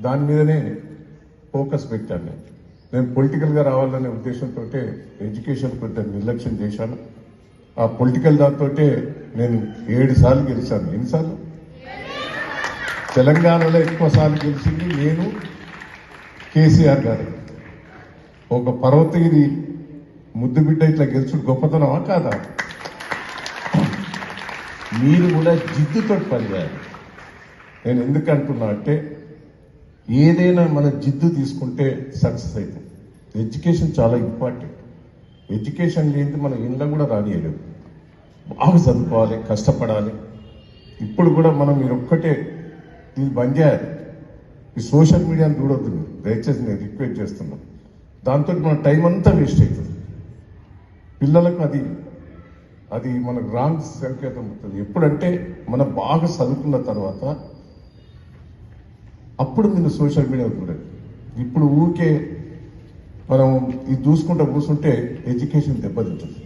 దాని మీదనే ఫోకస్ పెట్టాను నేను. నేను పొలిటికల్గా రావాలనే ఉద్దేశంతో ఎడ్యుకేషన్ పెద్ద నిర్లక్ష్యం చేశాను. ఆ పొలిటికల్ దాంతో నేను ఏడు సార్లు గెలిచాను. ఎన్నిసార్లు తెలంగాణలో ఎక్కువ సార్లు గెలిచింది నేను కేసీఆర్ గారు. ఒక పర్వతగిరి ముద్దు బిడ్డ ఇట్లా గెలుచుడు గొప్పతనమా కాదా? మీరు కూడా జిద్దుతో పనిచేయాలి. నేను ఎందుకు అంటున్నా అంటే ఏదైనా మన జిద్దు తీసుకుంటే సక్సెస్ అవుతుంది. ఎడ్యుకేషన్ చాలా ఇంపార్టెంట్. ఎడ్యుకేషన్ లేనిది మనం ఇంట్లో కూడా రానియలేము బాగా చదువుకోవాలి కష్టపడాలి. ఇప్పుడు కూడా మనం మీరు ఒక్కటే ఇది బంద్ చేయాలి. ఈ సోషల్ మీడియాని చూడొద్దు మీరు. దయచేసి నేను రిక్వెస్ట్ చేస్తున్నాను దాంతో మన టైం అంతా వేస్ట్ అవుతుంది. పిల్లలకు అది అది మనకు రాంగ్ సంకేతం అవుతుంది. ఎప్పుడంటే మనం బాగా చదువుకున్న తర్వాత అప్పుడు మీరు సోషల్ మీడియా చూడండి ఇప్పుడు ఊరికే మనం ఇది చూసుకుంటూ కూర్చుంటే ఎడ్యుకేషన్ దెబ్బతింటుంది.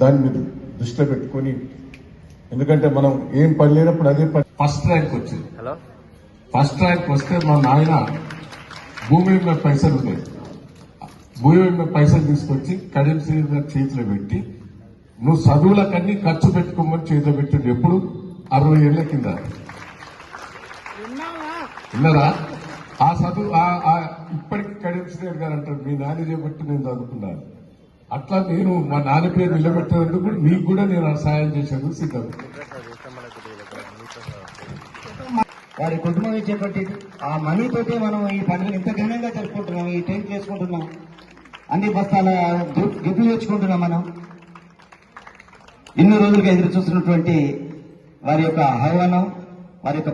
దాన్ని మీరు దృష్టిలో పెట్టుకొని ఎందుకంటే మనం ఏం పని లేనప్పుడు అదే పని. ఫస్ట్ ర్యాంక్ వచ్చింది. హలో? ఫస్ట్ ర్యాంక్ వస్తే మా నాయన భూమి మీద పైసలు ఉన్నాయి. భూమి మీద పైసలు తీసుకొచ్చి శ్రీధర్ చేతిలో పెట్టి నువ్వు చదువులకన్నీ ఖర్చు పెట్టుకోమని చేతిలో పెట్టిండు ఎప్పుడు? అరవై ఏళ్ళ కింద. విన్నారా? ఆ చదువు ఆ- ఇప్పటికి కడియం శ్రీధర్ గారు అంటారు మీ నాన్న చేపట్టి నేను చదువుకున్నాను. అట్లా నేను మా నాన్న పేరు నిలబెట్టేందుకు మీకు కూడా నేను సహాయం సాయం చేసేందుకు సిద్ధం. వారి కుటుంబం చేపట్టి ఆ మనీ తోటే మనం ఈ పండుగను ఇంత ఘనంగా జరుపుకుంటున్నాం ఈ టెంట్ చేసుకుంటున్నాం అన్ని బస్తాల గిఫ్ట్లు తెచ్చుకుంటున్నాం మనం. ఎన్నో రోజులుగా ఎదురు చూస్తున్నటువంటి వారి యొక్క ఆహ్వానం వారి యొక్క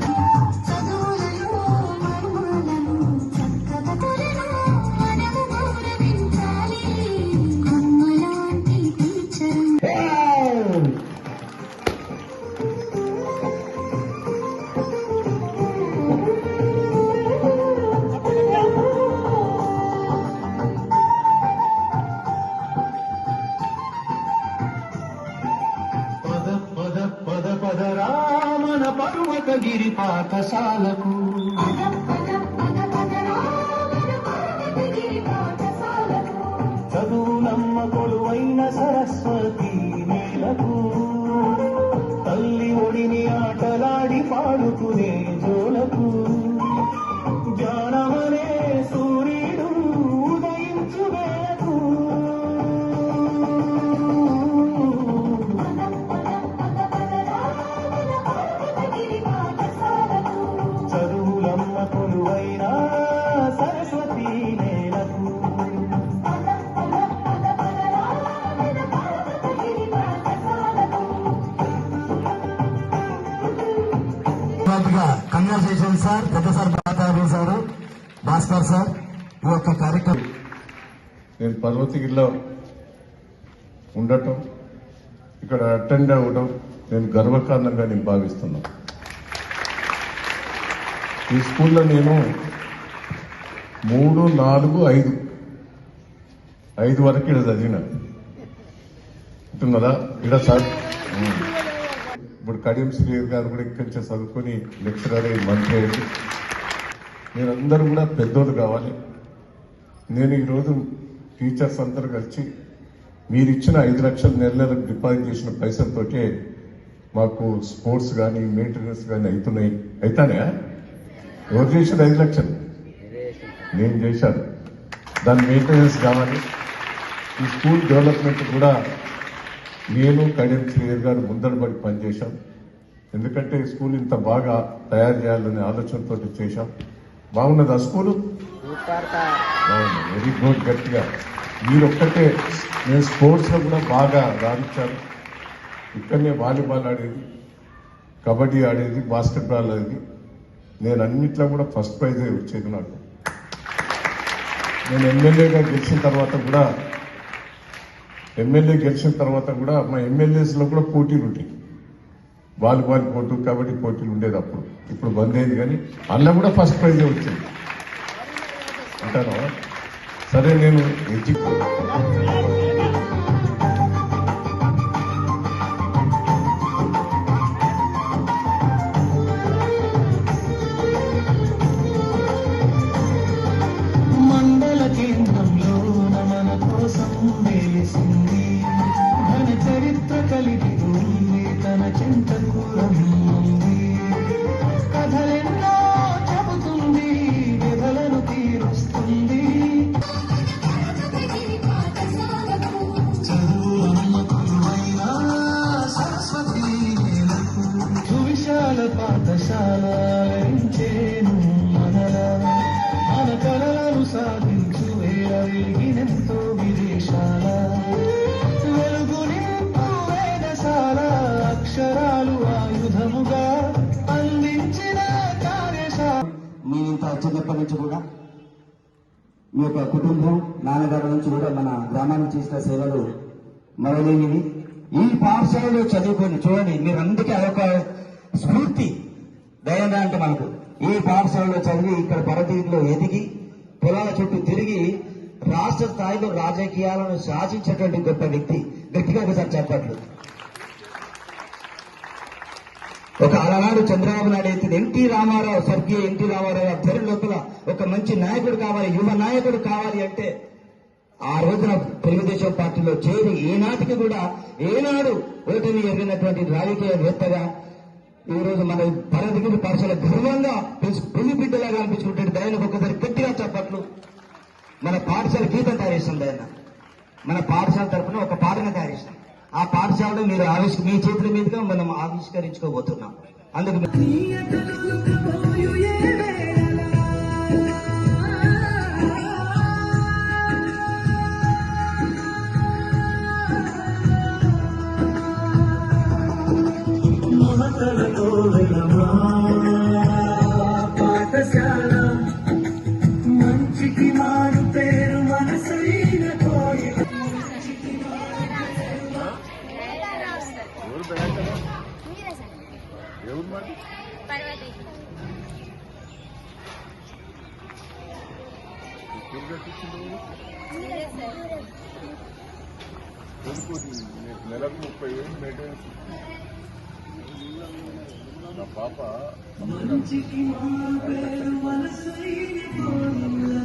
Obrigado. పర్వతగిరి పాఠశాలకు. చదువులమ్మ కొలువైన సరస్వతి నేలకు. తల్లి ఒడిని ఆటలాడి పాడుకునే జోలకు. మొదటిగా కంగ్రాచులేషన్ సార్ పెద్ద సార్ బాతారు సార్ భాస్కర్ సార్ ఈ యొక్క కార్యక్రమం. నేను పర్వతగిరిలో ఉండటం ఇక్కడ అటెండ్ అవ్వడం నేను గర్వకారణంగా నేను భావిస్తున్నా ఈ స్కూల్లో నేను మూడు నాలుగు ఐదు ఐదు వరకు ఇక్కడ చదివిన. ఉంటున్నదా ఇక్కడ సార్? ఇప్పుడు కడియం శ్రీధర్ గారు కూడా ఇక్కడి నుంచి చదువుకొని లెక్చరర్ అయ్యి మంత్రి అయ్యి మీరందరూ కూడా పెద్దోళ్ళు కావాలి. నేను ఈరోజు టీచర్స్ అందరు కలిసి మీరు ఇచ్చిన ఐదు లక్షల నెల నెలకు డిపాజిట్ చేసిన పైసలతోటే మాకు స్పోర్ట్స్ కానీ మెయింటెనెన్స్ కానీ అవుతున్నాయి. అవుతానే ఎవరు చేసిన ఐదు లక్షలు? నేను చేశాను. దాని మెయింటెనెన్స్ కావాలి. ఈ స్కూల్ డెవలప్మెంట్ కూడా నేను కడియం శ్రీధర్ గారు ముందరబడి పనిచేశాం. ఎందుకంటే స్కూల్ ఇంత బాగా తయారు చేయాలనే ఆలోచనతో చేశాం. బాగున్నది ఆ స్కూలు? బాగుంది. వెరీ గుడ్ గట్టిగా. మీరు ఒక్కటే నేను స్పోర్ట్స్లో కూడా బాగా రాణించాను. ఇక్కడనే వాలీబాల్ ఆడేది కబడ్డీ ఆడేది బాస్కెట్బాల్ ఆడేది. నేను అన్నిట్లో కూడా ఫస్ట్ ప్రైజ్ వచ్చేది నాకు. నేను ఎమ్మెల్యేగా గెలిచిన తర్వాత కూడా ఎమ్మెల్యే గెలిచిన తర్వాత కూడా మా ఎమ్మెల్యేస్లో కూడా పోటీలు ఉంటాయి వాలీబాల్ కోర్టు కబడ్డీ పోటీలు ఉండేది అప్పుడు. ఇప్పుడు బంద్ అయింది కానీ అందులో కూడా ఫస్ట్ ప్రైజ్ వచ్చింది. అంటాను సరే నేను ఎడ్యు పాఠశాల అలరించేను మనలా. మన కలలను సాధించు ఎంతో అక్షరాలు ఆయుధముగా అందించిన కార్యశాల ఇంత చిన్నప్పటి నుంచి కూడా మీ యొక్క కుటుంబం నాన్నగారి నుంచి కూడా మన గ్రామానికి చేసిన సేవలు మరలేనివి ఈ పాఠశాలలో చదువుకొని చూడండి మీరు అందుకే అదొక స్ఫూర్తి ధైర్యంగా అంటే మనకు. ఈ పాఠశాలలో చదివి ఇక్కడ పరదీలో ఎదిగి పొలాల చుట్టూ తిరిగి రాష్ట్ర స్థాయిలో రాజకీయాలను శాసించేటువంటి గొప్ప వ్యక్తి. గట్టిగా ఒకసారి చెప్పట్లు. ఒక అలనాడు చంద్రబాబు నాయుడు అయితే ఎన్టీ రామారావు స్వర్గీయ ఎన్టీ రామారావు గారి లోపల ఒక మంచి నాయకుడు కావాలి యువ నాయకుడు కావాలి అంటే ఆ రోజున తెలుగుదేశం పార్టీలో చేరి ఈనాటికి కూడా ఏనాడు ఓటమి ఎరిగినటువంటి రాజకీయవేత్తగా ఈ రోజు మన పరదిగిరి పాఠశాల గర్వంగా పెళ్ళి బిడ్డలాగా అనిపించుకుంటే దయను ఒక్కసారి గట్టిగా చెప్పట్లు. మన పాఠశాల గీతం తయారు చేస్తుంది ఆయన. మన పాఠశాల తరపున ఒక పాటను తయారు చేస్తాం ఆ పాఠశాలను మీరు ఆవిష్క మీ చేతుల మీదుగా మనం ఆవిష్కరించుకోబోతున్నాం. అందుకు పర్వతి నెలకు ముప్పై వేలు మెయింటెనెన్స్ నా పాప మంచికి మారు పేరు మనసైన కోయిల